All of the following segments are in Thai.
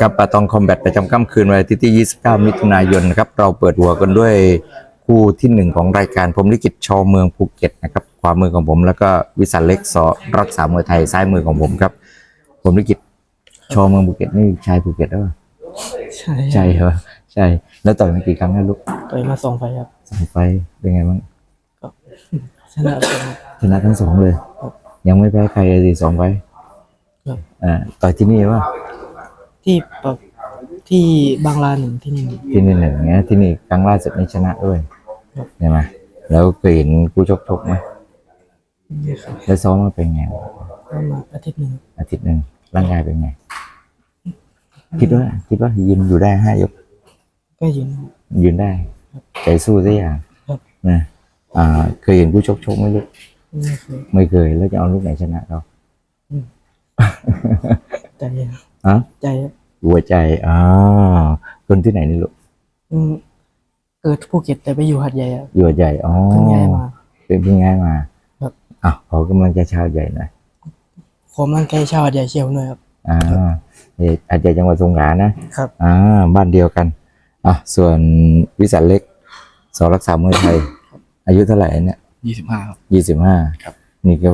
กับปาตองคอมแบทประจำค่ำคืนวันอาทิตย์ที่ 29 มิถุนายนนะครับ เราเปิดหัวกันด้วยคู่ที่หนึ่งของรายการพรหมลิขิตชอเมืองภูเก็ตนะครับ ขวามือของผมแล้วก็วิสันเล็กสอรักษามวยไทยซ้ายมือของผมครับพรหมลิขิตชอเมืองภูเก็ตนี่ชายภูเก็ตหรือเปล่าใช่ใช่เหรอใช่ แล้วต่อยมากี่ครั้งแล้วลูกต่อยมาสองไฟล์ครับสองไฟต์เป็นไงบ้างก็ชนะเป็นชนะทั้งสองเลยครับยังไม่แพ้ใครเลยสิสองไฟต์ครับอ่าต่อยที่นี่ว่า ที่ปะที่บางลาหนึ่งที่นี่หนึ่งที่นี่หนึ่งเนี้ยที่นี่ครั้งล่าสุดนี่ชนะด้วยครับ ใช่ไหมแล้วเคยเห็นผู้ชกชกไหมนี่ครับแล้วซ้อมมาเป็นไงประมาณอาทิตย์หนึ่งอาทิตย์หนึ่งร่างกายเป็นไง คิดว่า คิดว่ายืนอยู่ได้ห้ายก ก็ยืน ยืนได้ใจสู้สักอย่างครับ นะอ่า เคยเห็นผู้ชกชกไหมลูกนี่คือไม่เคยแล้วจะเอาลูกไหนชนะเขาใจ ครับอะใจครับหัวใจอ่าคนที่ไหนนี่ลูกอืมเกิดภูเก็ตแต่ไปอยู่หัดใหญ่ครับอยู่หัวใจอ๋อเพิ่งย้ายมาเป็นเพิ่งย้ายมาครับอะขอกำลังใจชาวใหญ่หน่อยขอมั่งใจชาวหัดใหญ่เชียวหน่อยครับอ่าเอ่ออาจจะจังหวัดสงขลานะครับอ่าบ้านเดียวกันอะส่วนวิสันเล็กสอรักษามวยไทย อายุเท่าไหร่เนี่ยยี่สิบห้าครับยี่สิบห้าครับนี่ก็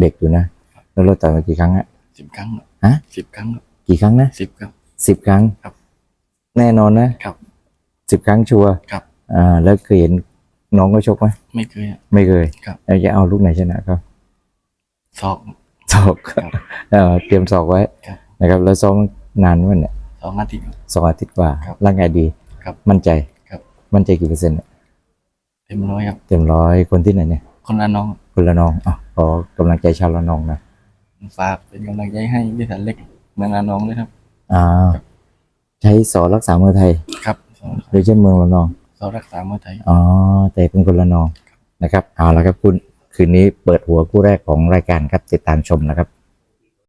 เด็กอยู่นะแล้วเราต่อยมากี่ครั้งอะสิบครั้งฮะสิบครั้งครับ กี่ครั้งนะสิบครับสิบครั้งครับ แน่นอนนะครับ สิบครั้งชัวร์ครับ อ่า แล้วเคยเห็นน้องก็ชกไหมไม่เคยอะ ไม่เคยครับ แล้วจะเอาลูกไหนชนะเขาศอกศอกครับ เออเตรียมศอกไว้ครับ นะครับ แล้วซ้อมนานวันเนี่ยสองอาทิตย์ครับสองอาทิตย์กว่าครับร่างกายดีครับมั่นใจครับ มั่นใจกี่เปอร์เซ็นต์เนี่ยเต็มร้อยครับ เต็มร้อยคนที่ไหนเนี่ยคนละน้องคนละนองอะขอกำลังใจชาวละนองนะ ฝากเป็นกำลังใจให้วิสันเล็ก เมืองละน้องด้วยครับ อ่า ใช้สอรักษามวยไทยครับสองโดยใช้เมืองละนองสองรักษามวยไทยอ๋อแต่เป็นคนละนองนะครับเอาละครับคุณคืนนี้เปิดหัวคู่แรกของรายการครับติดตามชมนะครับ